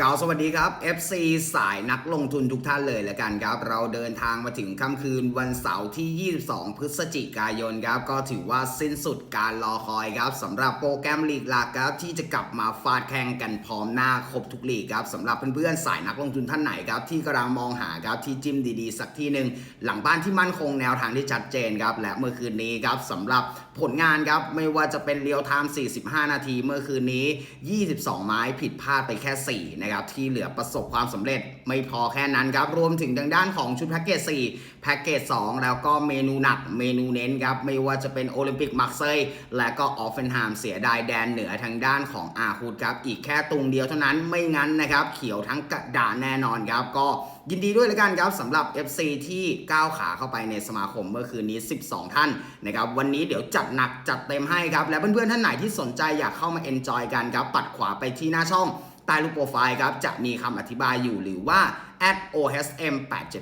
กล่าวสวัสดีครับ FC สายนักลงทุนทุกท่านเลยละกันครับ เราเดินทางมาถึงค่ำคืนวันเสาร์ที่ 22 พฤศจิกายนครับ ก็ถือว่าสิ้นสุดการรอคอยครับสำหรับโปรแกรมลีกหลักครับ ที่จะกลับมาฟาดแข่งกันพร้อมหน้าครบทุกลีกครับสำหรับเพื่อนๆสายนักลงทุนท่านไหนครับ ที่กำลังมองหาครับที่จิ้มดีๆ สักที่หนึ่งหลังบ้านที่มั่นคงแนวทางที่ชัดเจนครับและเมื่อคืนนี้ครับสำหรับผลงานครับไม่ว่าจะเป็นเรียวไทม์45 นาที เมื่อคืนนี้ 22 ไม้ผิดพลาดไปแค่4นะครับที่เหลือประสบความสำเร็จไม่พอแค่นั้นครับรวมถึงทางด้านของชุดแพ็กเกจ4แพ็กเกจ2แล้วก็เมนูหนักเมนูเน้นครับไม่ว่าจะเป็นโอลิมปิกมักเซยและก็ออฟเฟนไฮมเสียดายแดนเหนือทางด้านของอาคูดครับอีกแค่ตุงเดียวเท่านั้นไม่งั้นนะครับเขียวทั้งกระดานแน่นอนครับก็ยินดีด้วยแล้วกันครับสำหรับ FC ที่ก้าวขาเข้าไปในสมาคมเมื่อคืนนี้ 12 ท่านนะครับวันนี้เดี๋ยวจัดหนักจัดเต็มให้ครับ และเพื่อนๆท่านไหนที่สนใจอยากเข้ามาเอนจอยกันครับปัดขวาไปที่หน้าช่อง ใต้รูปโปรไฟล์ครับ จะมีคำอธิบายอยู่หรือว่า at osm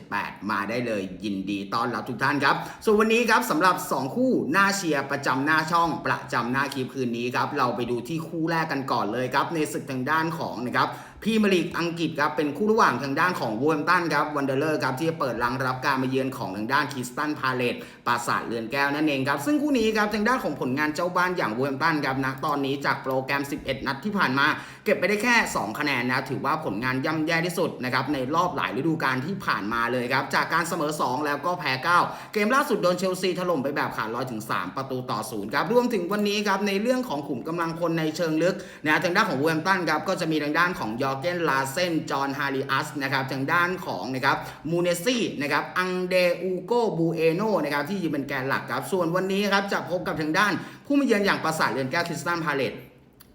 878มาได้เลยยินดีต้อนรับทุกท่านครับ ส่วนวันนี้ครับสำหรับ 2 คู่หน้าเชียร์ประจำหน้าช่องประจำหน้าคลิปคืนนี้ครับ เราไปดูที่คู่แรกกันก่อนเลยครับ ในศึกทางด้านของนะครับ พรีเมียร์ลีกอังกฤษครับเป็นคู่ระหว่างทางด้านของวูแฮมตันครับวันเดอร์เลอร์ครับที่จะเปิดรังรับการมาเยือนของทางด้านคริสตันพาเลตปราสาทเรือนแก้วนั่นเองครับซึ่งคู่นี้ครับทางด้านของผลงานเจ้าบ้านอย่างวูแฮมตันครับณตอนนี้จากโปรแกรม 11 นัดที่ผ่านมา เก็บไปได้แค่ 2 คะแนนนะถือว่าผลงานย่ำแย่ที่สุดนะครับในรอบหลายฤดูกาลที่ผ่านมาเลยครับจากการเสมอ 2 แล้วก็แพ้ 9 เกมล่าสุดโดนเชลซีถล่มไปแบบขาดลอยถึง 3 ประตูต่อศูนย์ครับรวมถึงวันนี้ครับในเรื่องของขุมกำลังคนในเชิงลึกนะทางด้านของวูแฮมตันครับก็จะมีทางด้านของยออเกนลาเซนจอห์นฮาริอัสนะครับทางด้านของนะครับมูเนซี่นะครับอังเดอูโกบูเอโนนะครับที่ยืนเป็นแกนหลักครับส่วนวันนี้ครับจะพบกับทางด้านผู้มาเยือนอย่างปราสาทเรือนแก้วคริสตันพาเลต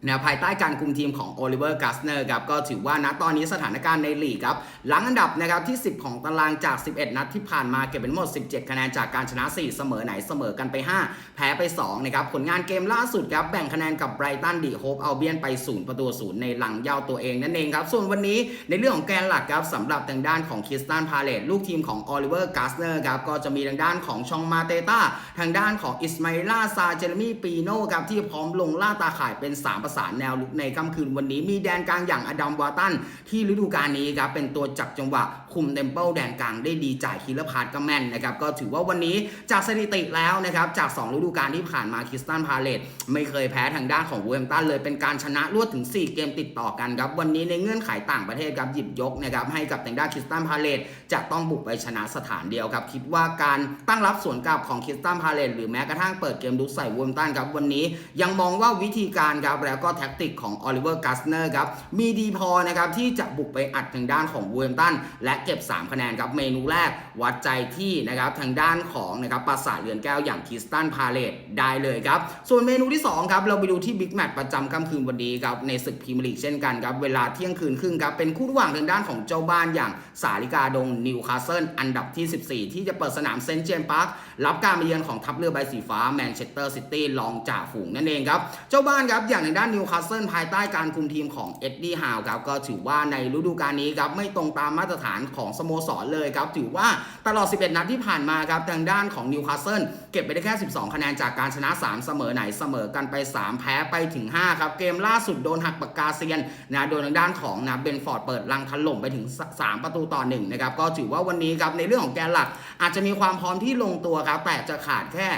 นะภายใต้การคุมทีมของโอลิเวอร์กัสเนอร์ครับก็ถือว่านะตอนนี้สถานการณ์ในลีกครับหลังอันดับนะครับที่ 10 ของตารางจาก 11 นัดที่ผ่านมาเก็บเป็นหมด 17 คะแนนจากการชนะ 4 เสมอไหนเสมอกันไป 5 แพ้ไป2นะครับผลงานเกมล่าสุดครับแบ่งคะแนนกับไบรตันดีโฮปเอาเบียนไป 0 ประตูศูนย์ในหลังยาวตัวเองนั่นเองครับส่วนวันนี้ในเรื่องของแกนหลักครับสำหรับทางด้านของคริสตันพาเลตลูกทีมของโอลิเวอร์กัสเนอร์ครับก็จะมีทางด้านของชองมาเตต้าทางด้านของอิสมาอิลาซาเจเรมีปีโน่ครับที่พร้อมลงล่าตาข่ายเป็นสามประสานแนวลุกในค่ำคืนวันนี้มีแดนกลางอย่างอดัมวาตันที่ฤดูกาลนี้ครับเป็นตัวจับจังหวะคุมเทมเปิลแดนกลางได้ดีจ่ายคิลพาร์ตก็แม่นนะครับก็ถือว่าวันนี้จากสถิติแล้วนะครับจาก 2 ฤดูกาลที่ผ่านมาคริสตันพาเลตไม่เคยแพ้ทางด้านของวูแฮมตันเลยเป็นการชนะรวดถึง 4 เกมติดต่อกันครับวันนี้ในเงื่อนไขต่างประเทศครับหยิบยกนะครับให้กับทางด้านคริสตันพาเลตจะต้องบุกไปชนะสถานเดียวครับคิดว่าการตั้งรับสวนกลับของคริสตันพาเลตหรือแม้กระทั่งเปิดเกมลุกใส่วูแฮมตันครับวันนี้ยังมองว่าวิธีการครับแล้วก็แท็กติกของออลิเวอร์กัสเนอร์ครับมีดีพอนะครับที่จะบุกไปอัดทางด้านของวูมตันและเก็บ 3 คะแนนครับเมนูแรกวัดใจที่นะครับทางด้านของนะครับปราสาทเรือนแก้วอย่างคิสตันพาเลตได้เลยครับส่วนเมนูที่2ครับเราไปดูที่บิ๊กแมตช์ประจำค่ำคืนวันนี้ครับในศึกพรีเมียร์ลีกเช่นกันครับเวลาเที่ยงคืนครึ่งครับเป็นคู่ระหว่างทางด้านของเจ้าบ้านอย่างสาลิกาดงนิวคาสเซิลอันดับที่ 14 ที่จะเปิดสนามเซนต์เจมส์พาร์ครับการมาเยือนของทัพเรือใบสีฟ้าแมนเชสเตอร์ซิตี้รองจ่าฝูงนั่นเองครับเจ้าบ้านครับอย่างทางด้านนิวคาสเซิลภายใต้การคุมทีมของเอ็ดดี้ฮาวครับก็ถือว่าในฤดูกาลนี้ครับไม่ตรงตามมาตรฐานของสโมสรเลยครับถือว่าตลอด 11 นัดที่ผ่านมาครับทางด้านของนิวคาสเซิลเก็บไปได้แค่ 12 คะแนนจากการชนะ 3 เสมอไหนเสมอกันไป 3 แพ้ไปถึง 5 ครับ เกมล่าสุดโดนหักปากกาเซียนนะโดนทางด้านของนะเบนฟอร์ดเปิดลังถล่มไปถึง 3 ประตูต่อ1นะครับก็ถือว่าวันนี้ครับในเรื่องของแกนหลักอาจจะมีความพร้อมที่ลงตัวครับแต่จะขาดแค่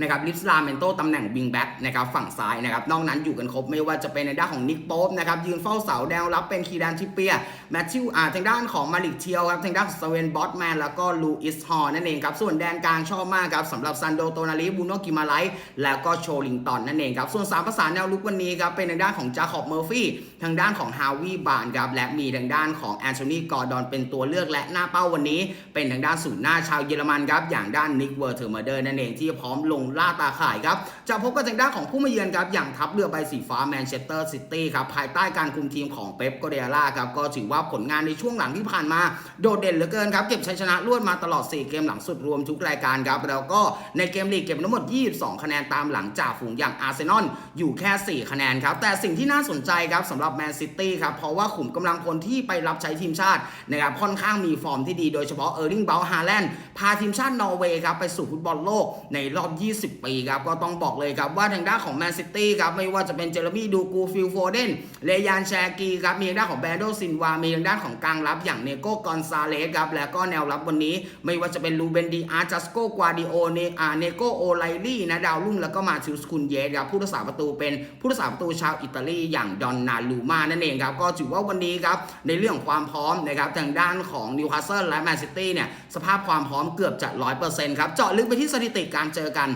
นะครับลิฟส์ลาเมนโตตำแหน่งวิงแบ็กนะครับฝั่งซ้ายนะครับนอกนั้นอยู่กันครบไม่ว่าจะเป็นในด้านของนิกโป๊ปนะครับยืนเฝ้าเสาแนวรับเป็นคีแดนทิเปียแมทธิวอ่าทางด้านของมาริกเทียวครับทางด้านสเวนบอสแมนแล้วก็ลูอิสฮอร์นั่นเองครับส่วนแดนกลางชอบมากครับสำหรับซันโดโตนาลิบูโนกิมาไลแล้วก็โชลิงตันนั่นเองครับส่วนสามประสานแนวลุกวันนี้ครับเป็นทางด้านของจาคอบเมอร์ฟี่ทางด้านของฮาวิบานครับและมีทางด้านของแอนโทนีกอร์ดอนเป็นตัวเลือกและหน้าเป้าวันนี้ เป็นทางด้านศูนหน้าชาวเยอรมันครับอย่างด้านนิกเวอร์เทอร์เมเดอร์นั่นเองที่พร้อมลงล่าตาข่ายครับ จะพบกับทางด้านของผู้มาเยือนครับ อย่างทัพเรือใบสีฟ้าแมนเชสเตอร์ซิตี้ครับ ภายใต้การคุมทีมของเป๊ปโกเดล่าครับ ก็ถือว่าผลงานในช่วงหลังที่ผ่านมา โดดเด่นเหลือเกินครับ เก็บชัยชนะรวดมาตลอด 4 เกมหลังสุดรวมทุกรายการครับ แล้วก็ในเกมลีกเก็บทั้งหมด 22 คะแนนตามหลังจากฝูงอย่างอาร์เซนอลอยู่แค่ 4 คะแนนครับ แต่สิ่งที่น่าสนใจครับสำหรับแมนซิตี้ครับ เพราะว่าขุมกำลังพลที่ไปรับใช้ทีมชาตินะครับค่อนข้างมีฟอร์มที่ดีโดยเฉพาะเออร์ลิงเบลฮาแลนด์พาทีมชาตินอร์เวย์ครับไปสู่ฟุตบอลโลกในรอบ20 ปีครับก็ต้องบอกเลยครับว่าทางด้านของแมนซิตี้ครับไม่ว่าจะเป็นเจอร์มี่ดูกูฟิลโฟเดนเลยานแชกีครับมีทางด้านของแบรโดซินวา มีทางด้านของกลางรับอย่างเนโก้กอนซาเลสครับแล้วก็แนวรับวันนี้ ไม่ว่าจะเป็นลูเบนดีอาร์จัสโกกวาดิโอเนอาเนโกโอไลลี่นะดาวรุ่งแล้วก็มาทิวสคุนเยสครับผู้รักษาประตูเป็นผู้รักษาประตูชาวอิตาลีอย่างดอนนาลูมานั่นเองครับก็ถือว่าวันนี้ครับในเรื่องของความพร้อมนะครับทางด้านของนิวคาสเซิลและแมนซิตี้เนี่ยสภาพความพร้อมเกือบจะ 100%ครับเจาะลึกไปที่สถิติการเจอกัน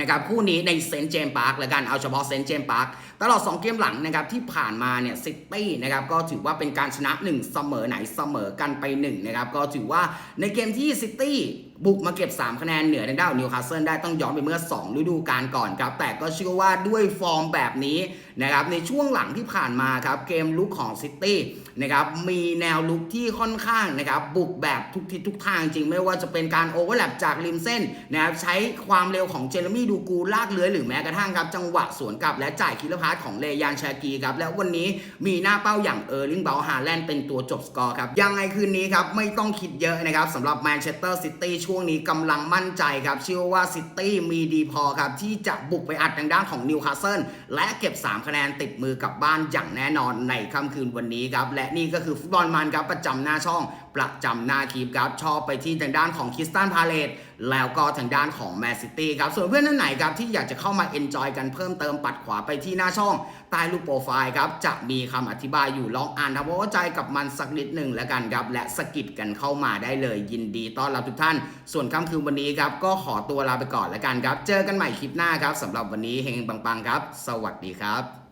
นะครับคู่นี้ในเซนต์เจมส์พาร์คแล้วกันเอาเฉพาะเซนต์เจมส์พาร์คตลอด 2 เกมหลังนะครับที่ผ่านมาเนี่ยซิตี้นะครับก็ถือว่าเป็นการชนะ 1 เสมอไหนเสมอกันไป1นะครับก็ถือว่าในเกมที่ซิตี้ บุกมาเก็บ 3 คะแนนเหนือทางด้านนิวคาสเซิลได้ต้องย้อนไปเมื่อ 2 ฤดูกาลก่อนครับ แต่ก็เชื่อว่าด้วยฟอร์มแบบนี้นะครับในช่วงหลังที่ผ่านมาครับเกมลุกของซิตี้นะครับมีแนวลุกที่ค่อนข้างนะครับบุกแบบทุกทิศทุกทางจริงไม่ว่าจะเป็นการโอเวอร์แลปจากริมเส้นนะครับใช้ความเร็วของเจเรมี่ดูกูลากเลื้อยหรือแม้กระทั่งครับจังหวะสวนกลับและจ่ายคิลพาร์ของเลยานชากีครับและวันนี้มีหน้าเป้าอย่างเออร์ลิงเบลฮาแลนด์เป็นตัวจบสกอร์ครับยังไงคืนนี้ครับไม่ต้องคิดเยอะนะครับสำหรับแมนเชสเตอร์ซิตี้ช่วงนี้กำลังมั่นใจครับเชื่อว่าซิตี้มีดีพอครับที่จะบุกไปอัดทางด้านของนิวคาสเซิลและเก็บ 3 คะแนนติดมือกลับบ้านอย่างแน่นอนในค่ำคืนวันนี้ครับและนี่ก็คือฟุตบอลมันครับประจำหน้าช่อง ประจำหน้าคลิปครับชอบไปที่ทางด้านของคิสตันพาเลตแล้วก็ทางด้านของแมนซิตี้ครับส่วนเพื่อนท่านไหนครับที่อยากจะเข้ามาเอนจอยกันเพิ่มเติมปัดขวาไปที่หน้าช่องใต้รูปโปรไฟล์ครับจะมีคำอธิบายอยู่ลองอ่านทำความเข้าใจกับมันสักนิดหนึ่งแล้วกันครับและสกิดกันเข้ามาได้เลยยินดีต้อนรับทุกท่าน ส่วนค่ำคืนวันนี้ครับก็ขอตัวลาไปก่อนแล้วกันครับ เจอกันใหม่คลิปหน้าครับสำหรับวันนี้เฮงปังๆครับ สวัสดีครับ